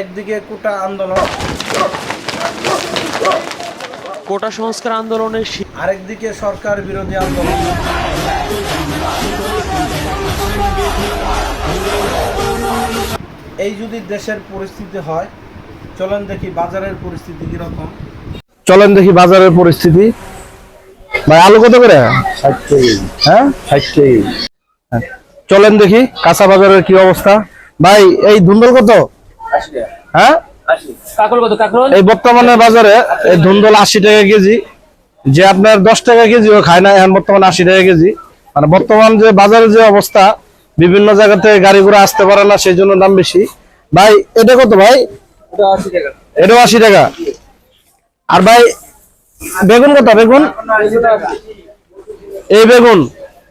একদিকে কোটা আন্দোলন কোটা সংস্কার আন্দোলনের আরেকদিকে সরকার বিরোধী আন্দোলন। এই যদি দেশের পরিস্থিতি হয় চলেন দেখি বাজারের পরিস্থিতি কীরকম। চলেন দেখি বাজারের পরিস্থিতি। ভাই আলু কত করে? হ্যাঁ হ্যাঁ। চলেন দেখি কাঁচা বাজারের কি অবস্থা। ভাই এই ধুন্দল কত? হ্যাঁ? এই বর্তমানে বাজারে এই ধুন্দল আশি টাকা কেজি। যে আপনার দশ টাকা কেজিও খায় না এখন বর্তমানে আশি টাকা কেজি। মানে বর্তমান যে বাজারের যে অবস্থা বিভিন্ন জায়গা থেকে গাড়ি ঘোড়া আসতে পারে না সেই জন্য দাম বেশি। ভাই এটা কত ভাই? এটাও আশি টাকা। আর ভাই বেগুন কত? বেগুন? এই বেগুন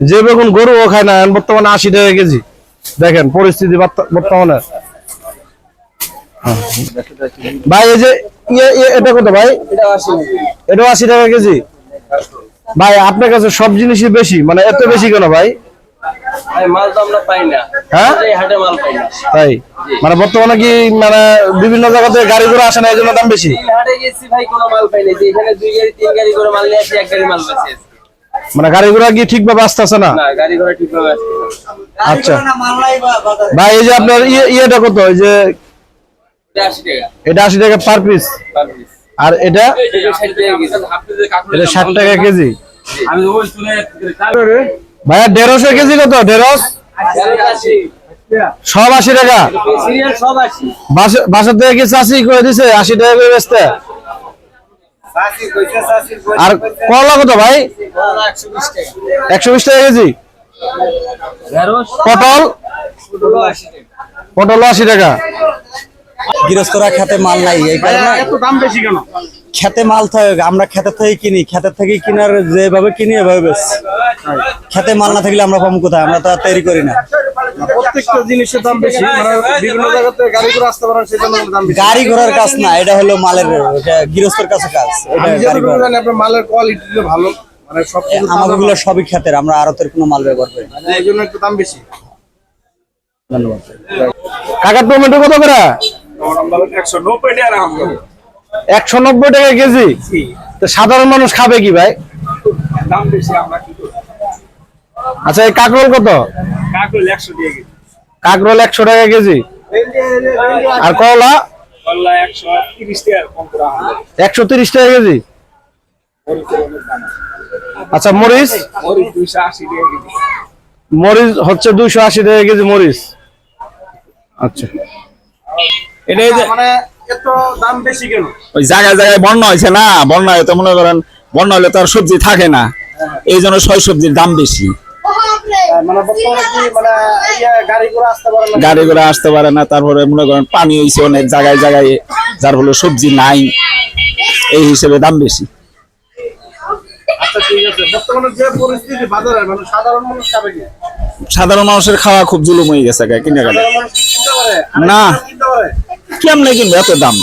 যে বেগুন গরুও খায় না এখন বর্তমানে আশি টাকা কেজি। দেখেন পরিস্থিতি বর্তমানে। ভাই এই যে ইয়ে ইয়ে এটা কত ভাই? এটাও আশি টাকা কেজি। ভাই আপনার কাছে সব জিনিসই বেশি মানে এত বেশি কেন ভাই? হ্যাঁ? এই তাই? মানে বর্তমানে কি মানে বিভিন্ন জায়গা থেকে গাড়ি ঘোড়া আসে না এই জন্য দাম বেশি? করে মানে গাড়ি ঘোড়া কি ঠিকভাবে আসতেছে না। আচ্ছা। ভাই এই যে আপনার ইয়ে ইয়েটা কত? ওই যে এটা আশি টাকা। এটা পার পিস আর এটা? এটা ষাট টাকা কেজি। ভাইয়া দেড়শো কেজি কত? ঢেঁড়স আশি সব আশি টাকা। সিরিয়াল সব বাসা- থেকে কি চাষি করে দিছে? আশি টাকা করে বেচতে? আর করলা কত ভাই? একশো বিশ টাকা কেজি। পটল? পটল আশি টাকা। গৃহস্থরা খেতে মাল নাই এই কারণে এত দাম বেশি কেন? খেতে মাল থাকে আমরা খেতে থেকে কিনি খেতে থেকে কিনার যেভাবে কিনি এভাবে বেশ খেতে মাল না থাকলে আমরা পাবো কোথায়? আমরা তো আর তৈরি করি না। প্রত্যেকটা জিনিসের দাম বেশি মানে বিভিন্ন গাড়ি করে আসতে পারেন সেই দাম বেশি। গাড়ি ঘোড়ার কাজ না এটা হলো মালের গৃহস্থর কাছে কাজ এটা আমি যতটুকু জানি আপনার মালের কোয়ালিটি ভালো মানে সব সবই খেতের আমরা আড়তের কোনো মাল ব্যবহার করি না। এই জন্য একটু দাম বেশি। ধন্যবাদ। কাকা টমেটো কত করে? একশো নব্বই টাকা কেজি? তো সাধারণ মানুষ খাবে কি ভাই? আচ্ছা এই কাকরোল কত? কাকরোল একশো টাকা কেজি। আর করলা? একশো তিরিশ টাকা কেজি? আচ্ছা মরিচ? মরিচ হচ্ছে দুইশো আশি টাকা কেজি মরিচ। আচ্ছা। এটাই মানে এত দাম বেশি কেন? ওই জায়গায় জায়গায় বন্যা হয়েছে না বন্যা হয়তো মনে করেন বন্যা হলে তো আর সবজি থাকে না। এই জন্য সয় সবজির দাম বেশি। মানে বর্তমানে কি মানে ইয়ে গাড়ি করে আসতে পারে না? ঘোড়া আসতে পারে না তারপরে মনে করেন পানি হয়েছে অনেক জায়গায় জায়গায় যার ফলে সবজি নাই। এই হিসেবে দাম বেশি। আচ্ছা মানে সাধারণ মানুষের খাওয়া খুব জুলুম হয়ে গেছে কিনে গেলে। না। কেমনে কিনবে এত দাম